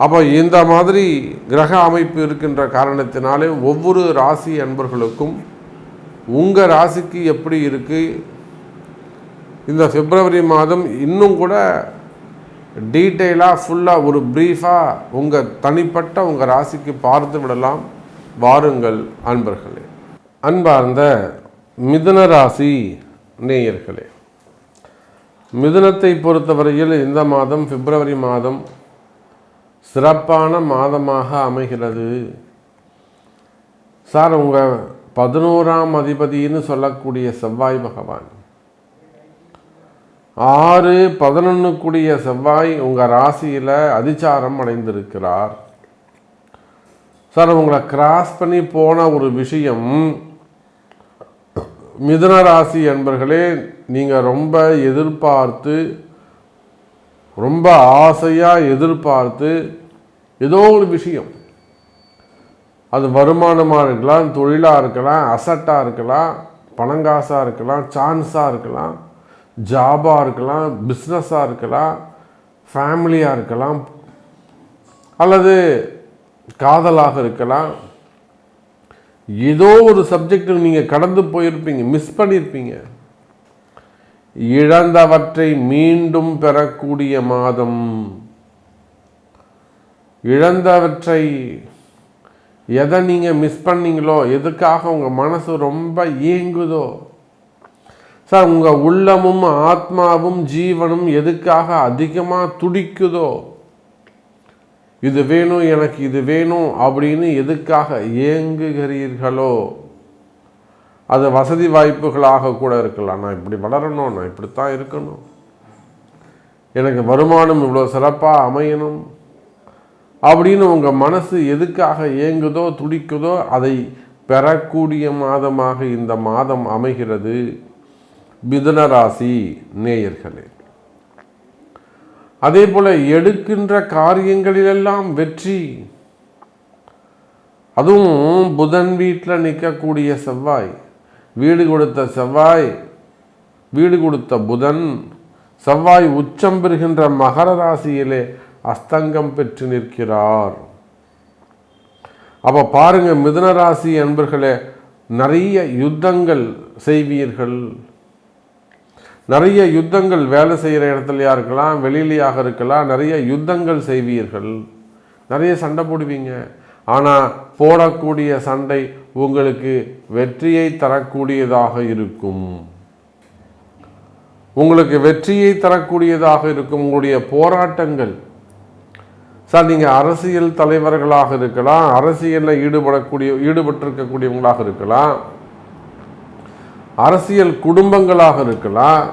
அப்போ இந்த மாதிரி கிரக அமைப்பு இருக்கின்ற காரணத்தினாலே ஒவ்வொரு ராசி அன்பர்களுக்கும் உங்கள் ராசிக்கு எப்படி இருக்குது இந்த பிப்ரவரி மாதம் இன்னும் கூட டீட்டெயிலாக ஃபுல்லாக ஒரு ப்ரீஃபாக உங்கள் தனிப்பட்ட உங்கள் ராசிக்கு பார்த்து விடலாம். வாருங்கள் அன்பர்களே. அன்பார்ந்த மிதுன ராசி நேயர்களே மிதுனத்தை பொறுத்தவரையில் இந்த மாதம் பிப்ரவரி மாதம் சிறப்பான மாதமாக அமைகிறது. சார் உங்கள் பதினோராம் அதிபதினு சொல்லக்கூடிய செவ்வாய் பகவான். ஆறு பதினொன்றுக்குடிய செவ்வாய் உங்கள் ராசியில் அதிச்சாரம் அடைந்திருக்கிறார். சார் உங்களை கிராஸ் பண்ணி போன ஒரு விஷயம் மிதுன ராசி என்பர்களே நீங்கள் ரொம்ப எதிர்பார்த்து ரொம்ப ஆசையாக எதிர்பார்த்து ஏதோ ஒரு விஷயம். அது வருமானமாக இருக்கலாம் தொழிலாக இருக்கலாம் அசட்டாக இருக்கலாம் பணங்காசாக இருக்கலாம் சான்ஸாக இருக்கலாம் ஜாபாக இருக்கலாம் பிஸ்னஸாக இருக்கலாம் ஃபேமிலியாக இருக்கலாம் அல்லது காதலாக இருக்கலாம். ஏதோ ஒரு சப்ஜெக்டில் நீங்கள் கடந்து போயிருப்பீங்க மிஸ் பண்ணியிருப்பீங்க இழந்தவற்றை மீண்டும் பெறக்கூடிய மாதம். இழந்தவற்றை எதை நீங்கள் மிஸ் பண்ணீங்களோ எதுக்காக உங்கள் மனசு ரொம்ப இயங்குதோ சார் உங்கள் உள்ளமும் ஆத்மாவும் ஜீவனும் எதுக்காக அதிகமாக துடிக்குதோ இது வேணும் எனக்கு இது வேணும் அப்படின்னு எதுக்காக ஏங்குகிறீர்களோ அது வசதி வாய்ப்புகளாக கூட இருக்கலாம். நான் இப்படி வளரணும் நான் இப்படித்தான் இருக்கணும். எனக்கு வருமானம் இவ்வளோ சிறப்பாக அமையணும். அப்படின்னு உங்கள் மனசு எதுக்காக ஏங்குதோ துடிக்குதோ அதை பெறக்கூடிய மாதமாக இந்த மாதம் அமைகிறது. மிதனராசி நேயர்களே. அதே போல எடுக்கின்ற காரியங்களிலெல்லாம் வெற்றி. அதுவும் புதன் வீட்டில் நிற்கக்கூடிய செவ்வாய். வீடு கொடுத்த செவ்வாய் வீடு கொடுத்த புதன். செவ்வாய் உச்சம் பெறுகின்ற மகர ராசியிலே அஸ்தங்கம் பெற்று நிற்கிறார். அப்போ பாருங்க மிதுன ராசி அன்பர்களே நிறைய யுத்தங்கள் செய்வீர்கள். நிறைய யுத்தங்கள் வேலை செய்கிற இடத்துலையா இருக்கலாம் வெளியிலையாக இருக்கலாம் நிறைய யுத்தங்கள் செய்வீர்கள். நிறைய சண்டை போடுவீங்க. ஆனால் போடக்கூடிய சண்டை உங்களுக்கு வெற்றியை தரக்கூடியதாக இருக்கும். உங்களுக்கு வெற்றியை தரக்கூடியதாக இருக்கும். உங்களுடைய போராட்டங்கள் சார் நீங்கள் அரசியல் தலைவர்களாக இருக்கலாம் அரசியலில் ஈடுபடக்கூடிய ஈடுபட்டிருக்கக்கூடியவங்களாக இருக்கலாம் அரசியல் குடும்பங்களாக இருக்கலாம்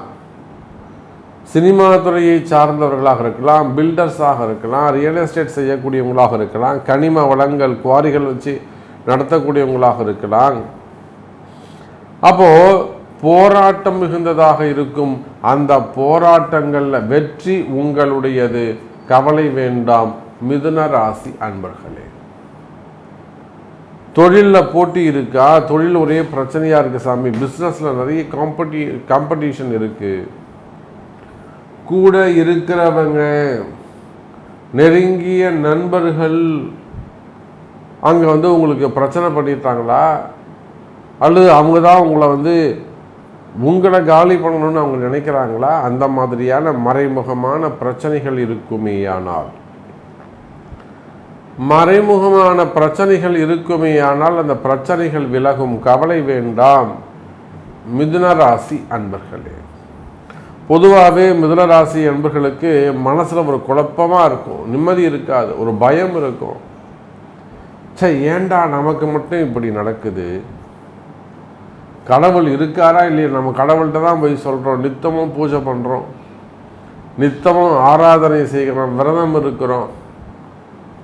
சினிமா துறையை சார்ந்தவர்களாக இருக்கலாம் பில்டர்ஸாக இருக்கலாம் ரியல் எஸ்டேட் செய்யக்கூடியவங்களாக இருக்கலாம் கனிம வளங்கள் குவாரிகள் வச்சு நடத்தக்கூடியவங்களாக இருக்கலாம். அப்போது போராட்டம் மிகுந்ததாக இருக்கும் அந்த போராட்டங்களில் வெற்றி உங்களுடையது. கவலை வேண்டாம். மிதுன ராசி அன்பர்களே தொழிலில் போட்டி இருக்கா? தொழில் ஒரே பிரச்சனையாக இருக்குது சாமி. பிஸ்னஸில் நிறைய காம்படி காம்படிஷன் இருக்குது கூட இருக்கிறவங்க நெருங்கிய நண்பர்கள் அங்கே வந்து உங்களுக்கு பிரச்சனை பண்ணிட்டாங்களா? அல்லது அவங்க தான் உங்களை வந்து உங்களை காலி பண்ணணும்னு அவங்க நினைக்கிறாங்களா? அந்த மாதிரியான மறைமுகமான பிரச்சனைகள் இருக்குமேயானால் மறைமுகமான பிரச்சனைகள் இருக்குமே ஆனால் அந்த பிரச்சனைகள் விலகும் கவலை வேண்டாம். மிதுன ராசி அன்பர்களே பொதுவாகவே மிதுன ராசி அன்பர்களுக்கு மனசில் ஒரு குழப்பமாக இருக்கும் நிம்மதி இருக்காது ஒரு பயம் இருக்கும். சே ஏண்டா நமக்கு மட்டும் இப்படி நடக்குது? கடவுள் இருக்காரா இல்லையா? நம்ம கடவுள்கிட்ட தான் போய் சொல்கிறோம் நித்தமும் பூஜை பண்ணுறோம் நித்தமும் ஆராதனை செய்கிறோம் விரதம் இருக்கிறோம்.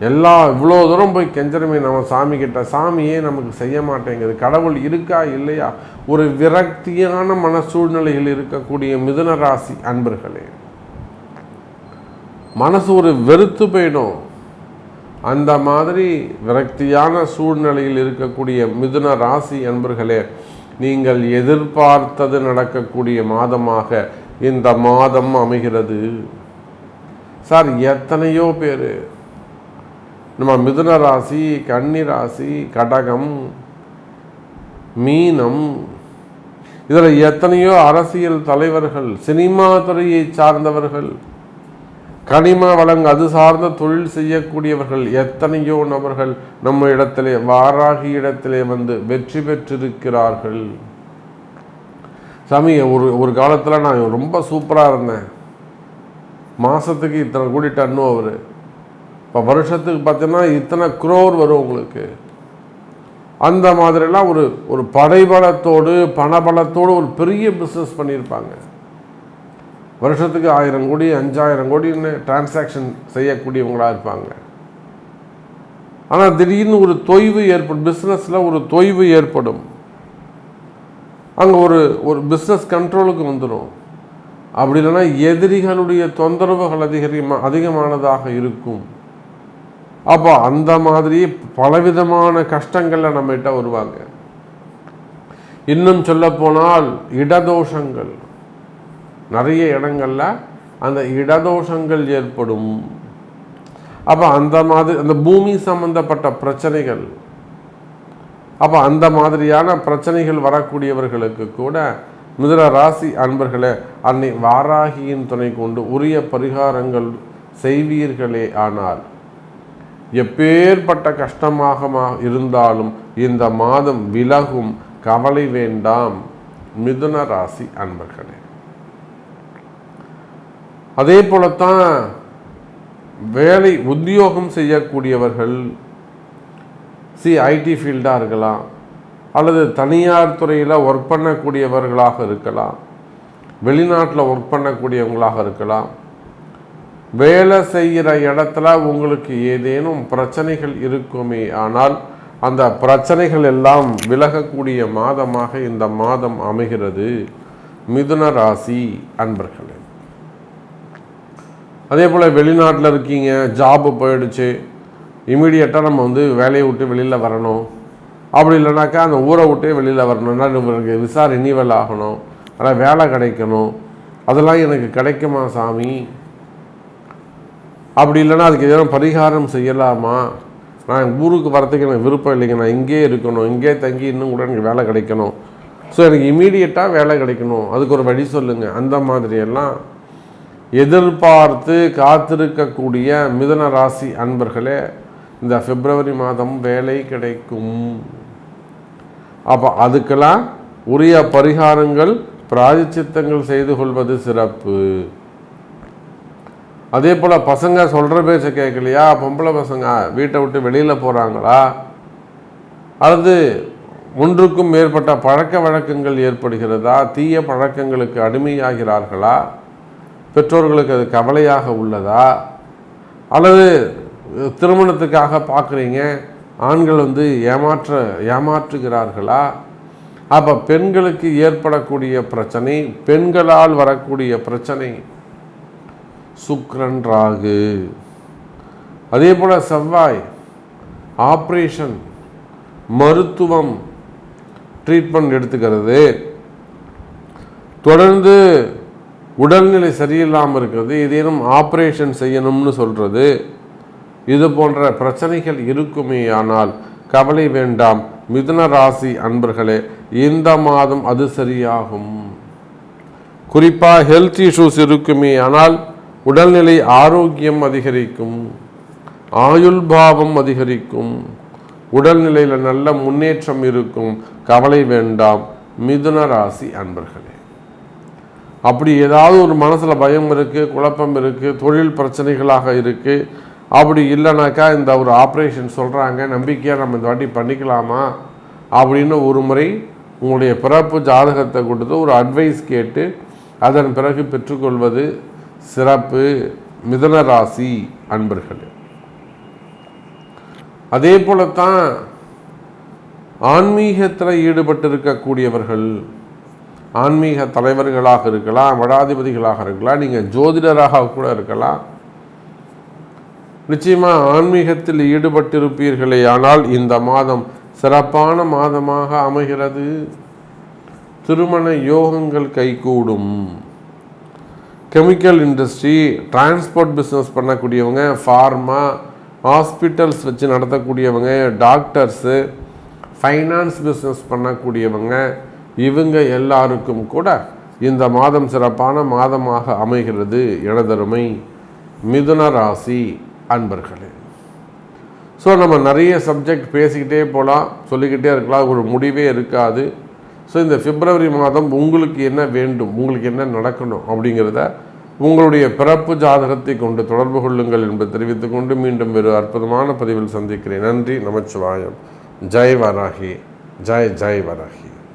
எல்லா இவ்வளோ தூரம் போய் கெஞ்சரமே நம்ம சாமி கிட்ட சாமியே நமக்கு செய்ய மாட்டேங்குது. கடவுள் இருக்கா இல்லையா? ஒரு விரக்தியான மன சூழ்நிலையில் இருக்கக்கூடிய மிதுன ராசி அன்பர்களே. மனசு ஒரு வெறுத்து போயிடும். அந்த மாதிரி விரக்தியான சூழ்நிலையில் இருக்கக்கூடிய மிதுன ராசி அன்பர்களே நீங்கள் எதிர்பார்த்தது நடக்கக்கூடிய மாதமாக இந்த மாதம் அமைகிறது. சார் எத்தனையோ பேர் நம்ம மிதுன ராசி கன்னி ராசி கடகம் மீனம். இதில் எத்தனையோ அரசியல் தலைவர்கள் சினிமா துறையை சார்ந்தவர்கள் கனிம வளங்க அது சார்ந்த தொழில் செய்யக்கூடியவர்கள் எத்தனையோ நபர்கள் நம்ம இடத்திலே வாராகி இடத்திலே வந்து வெற்றி பெற்றிருக்கிறார்கள். சாமி ஒரு ஒரு காலத்தில் நான் ரொம்ப சூப்பராக இருந்தேன். மாதத்துக்கு இத்தனை கோடி டன்னு அவர் இப்போ வருஷத்துக்கு பார்த்தீங்கன்னா இத்தனை குரோர் வரும் உங்களுக்கு. அந்த மாதிரிலாம் ஒரு ஒரு படைபலத்தோடு பணபலத்தோடு ஒரு பெரிய பிஸ்னஸ் பண்ணியிருப்பாங்க. வருஷத்துக்கு ஆயிரம் கோடி அஞ்சாயிரம் கோடின்னு டிரான்சாக்ஷன் செய்யக்கூடியவங்களாக இருப்பாங்க. ஆனால் திடீர்னு ஒரு தொய்வு ஏற்படும் பிஸ்னஸில் ஒரு தொய்வு ஏற்படும். அங்கே ஒரு ஒரு பிஸ்னஸ் கண்ட்ரோலுக்கு வந்துடும் அப்படி இல்லைன்னா எதிரிகளுடைய தொந்தரவுகள் அதிகரிமா அதிகமானதாக இருக்கும். அப்போ அந்த மாதிரி பலவிதமான கஷ்டங்களில் நம்மகிட்ட வருவாங்க. இன்னும் சொல்ல போனால் இடதோஷங்கள். நிறைய இடங்களில் அந்த இடதோஷங்கள் ஏற்படும். அப்போ அந்த மாதிரி அந்த பூமி சம்பந்தப்பட்ட பிரச்சனைகள். அப்போ அந்த மாதிரியான பிரச்சனைகள் வரக்கூடியவர்களுக்கு கூட மிதுர ராசி அன்பர்களே அன்னை வாராகியின் துணை கொண்டு உரிய பரிகாரங்கள் செய்வீர்களே ஆனால் எப்பேற்பட்ட கஷ்டமாக இருந்தாலும் இந்த மாதம் விலகும் கவலை வேண்டாம். மிதுன ராசி அன்பர்களே. அதே போலத்தான் வேலை உத்தியோகம் செய்யக்கூடியவர்கள் சி ஐடி ஃபீல்டாக இருக்கலாம் அல்லது தனியார் துறையில் ஒர்க் பண்ணக்கூடியவர்களாக இருக்கலாம் வெளிநாட்டில் ஒர்க் பண்ணக்கூடியவங்களாக இருக்கலாம் வேலை செய்கிற இடத்துல உங்களுக்கு ஏதேனும் பிரச்சனைகள் இருக்குமே ஆனால் அந்த பிரச்சனைகள் எல்லாம் விலகக்கூடிய மாதமாக இந்த மாதம் அமைகிறது. மிதுன ராசி அன்பர்களே. அதே போல் வெளிநாட்டில் இருக்கீங்க ஜாபு போயிடுச்சு இமீடியட்டாக நம்ம வந்து வேலையை விட்டு வெளியில் வரணும். அப்படி இல்லைனாக்கா அந்த ஊரை விட்டே வெளியில் வரணும்னா நம்மளுக்கு விசா ரினிவல் ஆகணும். ஆனால் வேலை கிடைக்கணும். அதெல்லாம் எனக்கு கிடைக்குமா சாமி? அப்படி இல்லைன்னா அதுக்கு எதுவும் பரிகாரம் செய்யலாமா? நான் ஊருக்கு வரத்துக்கு எனக்கு விருப்பம் இல்லைங்க. நான் இங்கேயே இருக்கணும். இங்கேயே தங்கி இன்னும் கூட எனக்கு வேலை கிடைக்கணும். ஸோ எனக்கு இமீடியட்டாக வேலை கிடைக்கணும். அதுக்கு ஒரு வழி சொல்லுங்கள் அந்த மாதிரியெல்லாம் எதிர்பார்த்து காத்திருக்கக்கூடிய மிதன ராசி அன்பர்களே இந்த பிப்ரவரி மாதம் வேலை கிடைக்கும். அப்போ அதுக்கெல்லாம் உரிய பரிகாரங்கள் பிராயச்சித்தங்கள் செய்து கொள்வது சிறப்பு. அதே போல் பசங்க சொல்கிற பேச்சை கேட்கலையா பொம்பளை பசங்க வீட்டை விட்டு வெளியில் போகிறாங்களா அல்லது ஒன்றுக்கும் மேற்பட்ட பழக்க வழக்கங்கள் ஏற்படுகிறதா? தீய பழக்கங்களுக்கு அடிமையாகிறார்களா? பெற்றோர்களுக்கு அது கவலையாக உள்ளதா? அல்லது திருமணத்துக்காக பார்க்குறீங்க ஆண்கள் வந்து ஏமாற்ற ஏமாற்றுகிறார்களா? அப்போ பெண்களுக்கு ஏற்படக்கூடிய பிரச்சனை பெண்களால் வரக்கூடிய பிரச்சனை சுக்ரன் ராகு அதே போல் செவ்வாய் ஆப்ரேஷன் மருத்துவம் ட்ரீட்மெண்ட் எடுத்துக்கிறது. தொடர்ந்து உடல்நிலை சரியில்லாமல் இருக்கிறது ஏதேனும் ஆப்ரேஷன் செய்யணும்னு சொல்கிறது இது போன்ற பிரச்சனைகள் இருக்குமே ஆனால் கவலை வேண்டாம். மிதுன ராசி அன்பர்களே இந்த மாதம் அது சரியாகும். குறிப்பாக ஹெல்த் இஷ்யூஸ் இருக்குமே ஆனால் உடல்நிலை ஆரோக்கியம் அதிகரிக்கும் ஆயுள் பாவம் அதிகரிக்கும் உடல்நிலையில் நல்ல முன்னேற்றம் இருக்கும் கவலை வேண்டாம் மிதுன ராசி அன்பர்களே. அப்படி ஏதாவது ஒரு மனசில் பயம் இருக்குது குழப்பம் இருக்குது தொழில் பிரச்சனைகளாக இருக்குது அப்படி இல்லைனாக்கா இந்த ஒரு ஆப்ரேஷன் சொல்கிறாங்க நம்பிக்கையாக நம்ம இந்த வாட்டி பண்ணிக்கலாமா? அப்படின்னு ஒரு முறை உங்களுடைய பிறப்பு ஜாதகத்தை கொடுத்து ஒரு அட்வைஸ் கேட்டு அதன் பிறகு பெற்றுக்கொள்வது சிறப்பு மிதன ராசி அன்பர்களே. அதே போலத்தான் ஆன்மீகத்தில் ஈடுபட்டிருக்கக்கூடியவர்கள் ஆன்மீக தலைவர்களாக இருக்கலாம் மடாதிபதிகளாக இருக்கலாம் நீங்கள் ஜோதிடராக கூட இருக்கலாம். நிச்சயமாக ஆன்மீகத்தில் ஈடுபட்டிருப்பீர்களே ஆனால் இந்த மாதம் சிறப்பான மாதமாக அமைகிறது. திருமண யோகங்கள் கைகூடும். கெமிக்கல் இண்டஸ்ட்ரி டிரான்ஸ்போர்ட் பிஸ்னஸ் பண்ணக்கூடியவங்க ஃபார்மா ஹாஸ்பிட்டல்ஸ் வச்சு நடத்தக்கூடியவங்க டாக்டர்ஸு ஃபைனான்ஸ் பிஸ்னஸ் பண்ணக்கூடியவங்க இவங்க எல்லாருக்கும் கூட இந்த மாதம் சிறப்பான மாதமாக அமைகிறது எனதருமை மிதுன ராசி அன்பர்களே. ஸோ நம்ம நிறைய சப்ஜெக்ட் பேசிக்கிட்டே போகலாம் சொல்லிக்கிட்டே இருக்கலாம் ஒரு முடிவே இருக்காது. ஸோ இந்த பிப்ரவரி மாதம் உங்களுக்கு என்ன வேண்டும் உங்களுக்கு என்ன நடக்கணும் அப்படிங்கிறத உங்களுடைய பிறப்பு ஜாதகத்தை கொண்டு தொடர்பு கொள்ளுங்கள் என்பதை தெரிவித்துக்கொண்டு மீண்டும் ஒரு அற்புதமான பதிவில் சந்திக்கிறேன். நன்றி நமச்சிவாயம். ஜெய் வராகி. ஜெய் ஜெய் வராகி.